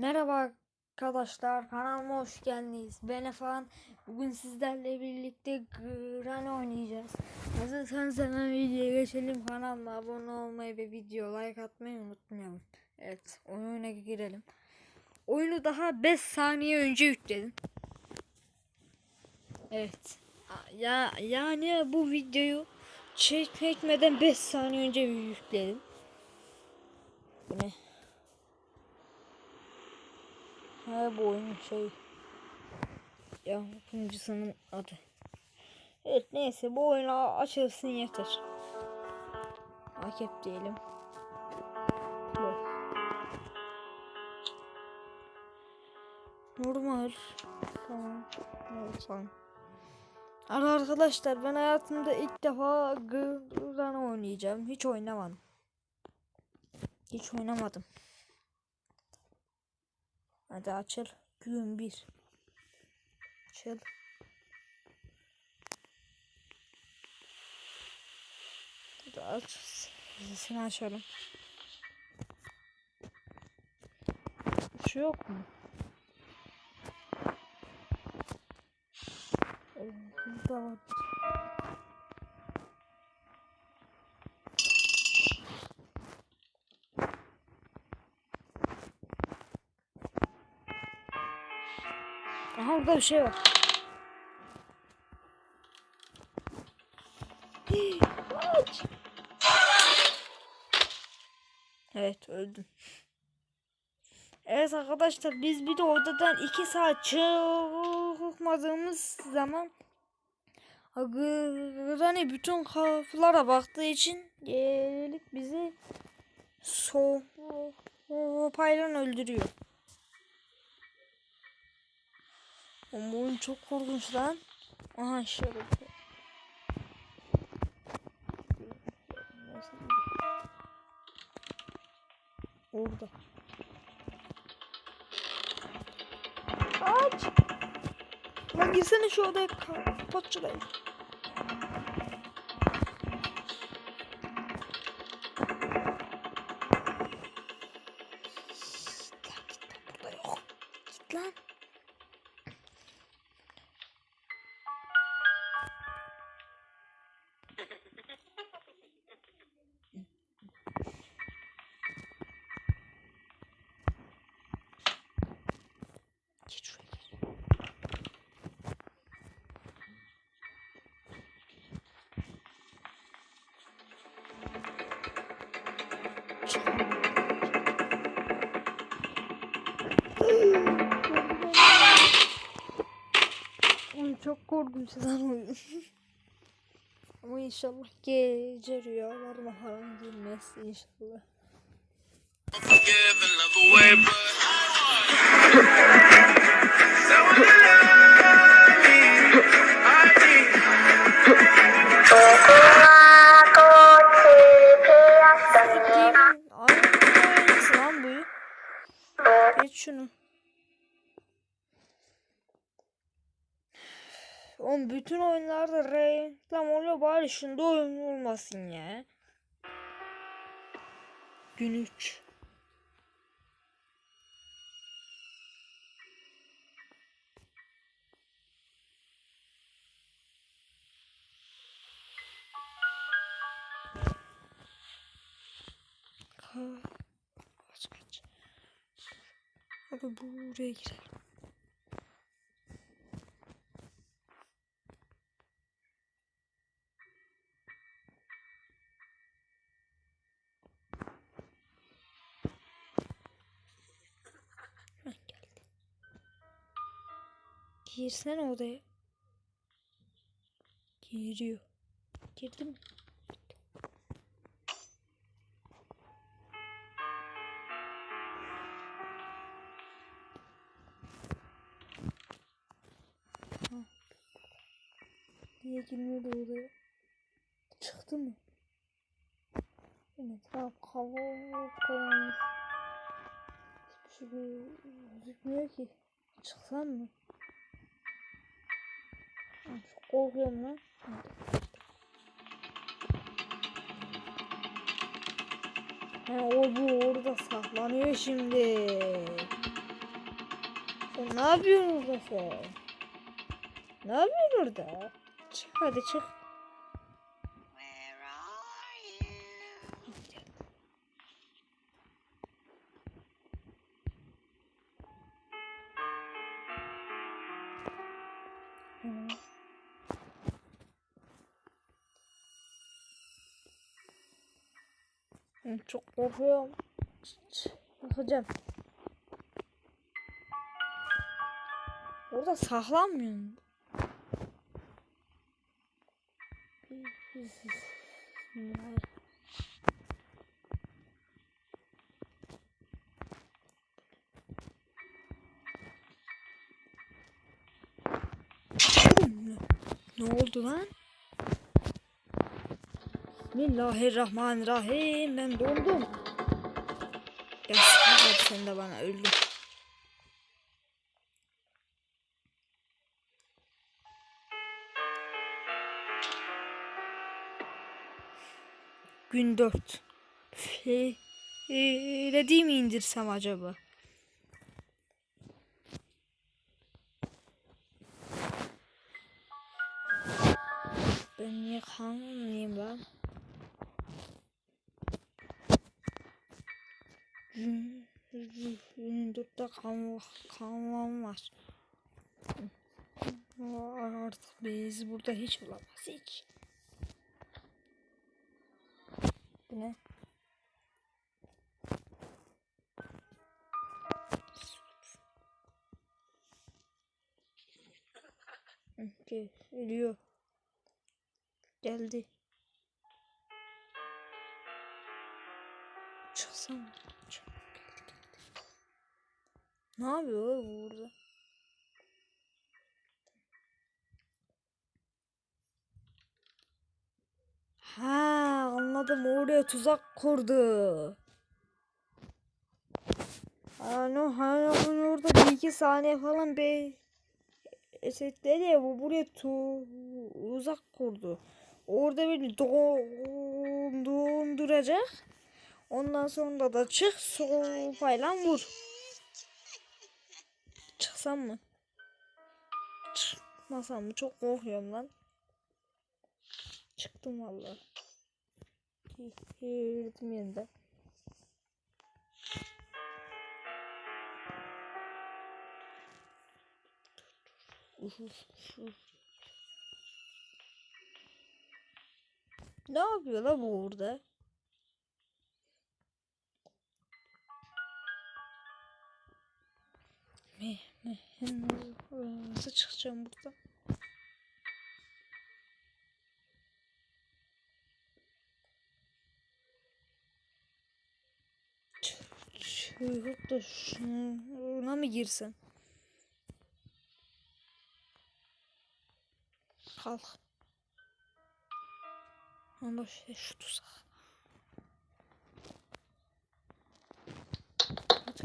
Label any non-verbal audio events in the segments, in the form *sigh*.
Merhaba arkadaşlar kanalıma hoş geldiniz. Ben Efan. Bugün sizlerle birlikte Granny oynayacağız. Hazırsanız hemen videoya geçelim. Kanalıma abone olmayı ve video like atmayı unutmayalım. Evet oyuna girelim. Oyunu daha 5 saniye önce yükledim. Evet. Ya yani bu videoyu çekmeden 5 saniye önce yükledim. Bu ne? Ha bu oyunun şey ya yapımcısının adı. Evet neyse bu oyunu açılsın yeter. Akep diyelim. Normal. Tamam. Ama arkadaşlar ben hayatımda ilk defa Gırdan oynayacağım. Hiç oynamadım. Hiç oynamadım. Hadi açıl. Gün bir. Açıl. Hadi aç. Sesini açalım. Şu yok mu? Burada var. Aha burada bir şey var. Evet öldüm. Evet arkadaşlar biz bir de odadan iki saat çıkmadığımız zaman Granny bütün kapılara baktığı için gelip bizi sopayla öldürüyor. Oğlum oyun çok korkunç lan. Aha şöyle. Orada. Aç. Lan girsene şu odaya kapat şurayı. Çok korkunç lan oyun. Ama inşallah gece rüyalarıma falan girmez inşallah. *laughs* bütün oyunlarda reklam oluyor bari şunda oyun olmasın ya. Gün 3. Kaç kaç. Abi buraya girelim. Girsene odaya. Giriyor. Girdi mi? Niye girmiyordu odaya? Çıktı mı? Evet, etraf kava koymuş. Hiçbir şey gözükmüyor ki. Çıksam mı? Çok korkuyorum lan. Ha, o bu orada saklanıyor şimdi. Ya Ne yapıyorsun orada sen? Ne yapıyorsun orada? Çık hadi çık. Where Çok korkuyorum. Bakacağım. Orada saklanmıyor mu? Bismillah. Ne oldu lan? Bismillahirrahmanirrahim. Ben dondum. Ya sen de bana öldün. Gün 4. Fe, e, değil mi indirsem acaba? Ben niye kanlıyım ben? Dörtte kan, kanlam var. Artık biz burada hiç olamaz hiç. Bu ne? Hı, Gel, ölüyor. Geldi. Ne yapıyor burada? Ha anladım oraya tuzak kurdu. Hani hani orada bir iki saniye falan bir esetledi ya bu buraya tu uzak kurdu. Orada beni don donduracak. Ondan sonra da çık sopayla vur. Çıksam mı? Çıkmasam mı? Çok korkuyorum lan. Çıktım vallahi. Yürüdüm yeniden. Ne yapıyor la bu burada? Me, nasıl çıkacağım buradan? Çıkıp da şuna mı girsin? Kalk. Ama şey şu tuzak.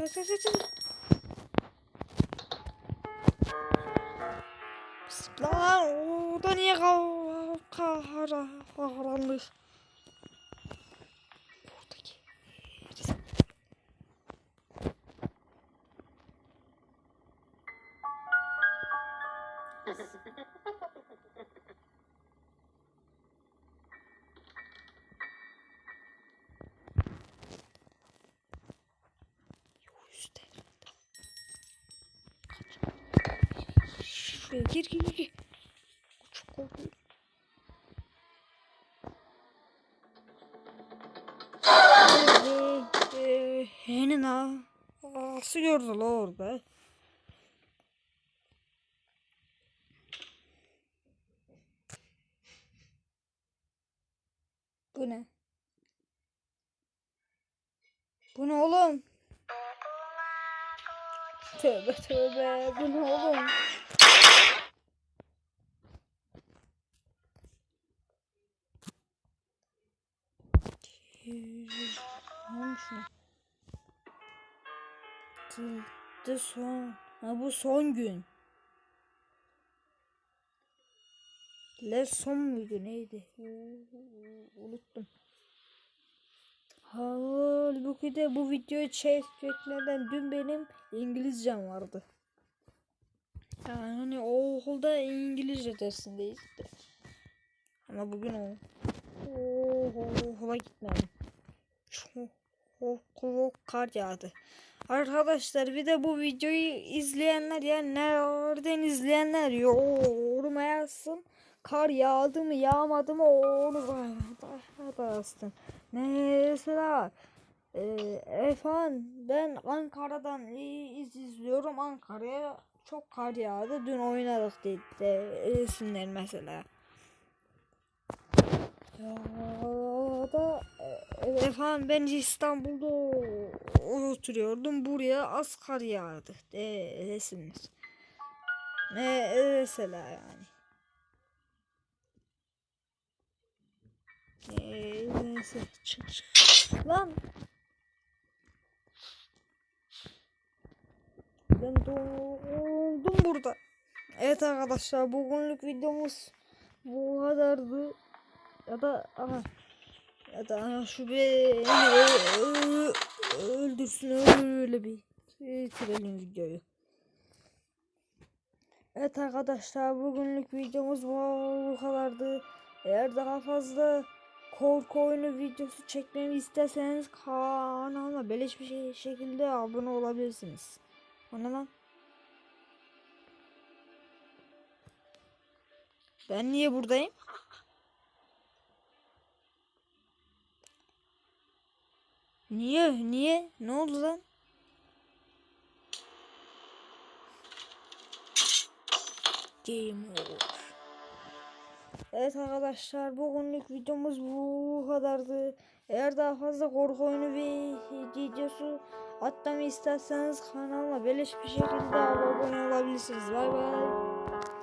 Aç aç aç aç. Lan orada niye kal Şuraya gir gir gir. Çok korkuyorum. Ee, e, Henin ha. Nasıl gördü la orada? Bu ne? Bu ne oğlum? Tövbe tövbe. Bu ne oğlum? Ne olmuş mu? Tilde son. Ha bu son gün. Le son muydu neydi? Unuttum. Halbuki de bu videoyu çekmeden dün benim İngilizcem vardı. Yani o okulda İngilizce dersindeyiz de. Ama bugün o okula gitmedim. Çok çok kar yağdı. Arkadaşlar bir de bu videoyu izleyenler ya nereden izleyenler yoruma yazsın. Kar yağdı mı yağmadı mı onu da da yazsın. Mesela e, efendim ben Ankara'dan iz izliyorum. Ankara'ya çok kar yağdı. Dün oynadık dedi desinler mesela. Ya da e, efendim ben İstanbul'da oturuyordum. Buraya az kar yağdı de- desinler. Ne mesela yani. Neyse çık çık. Lan. Ben doldum burada. Evet arkadaşlar bugünlük videomuz bu kadardı. Ya da aha. Ya şu ö- öldürsün öyle bir bitirelim videoyu. Evet arkadaşlar bugünlük videomuz bu kadardı. Eğer daha fazla korku oyunu videosu çekmemi isterseniz kanalıma beleş bir şey, şekilde abone olabilirsiniz. O ne lan? Ben niye buradayım? Niye? Niye? Ne oldu lan? Game over. Evet arkadaşlar bugünlük videomuz bu kadardı. Eğer daha fazla korku oyunu ve videosu atmamı isterseniz kanalıma beleş bir şekilde abone olabilirsiniz. Bay bay.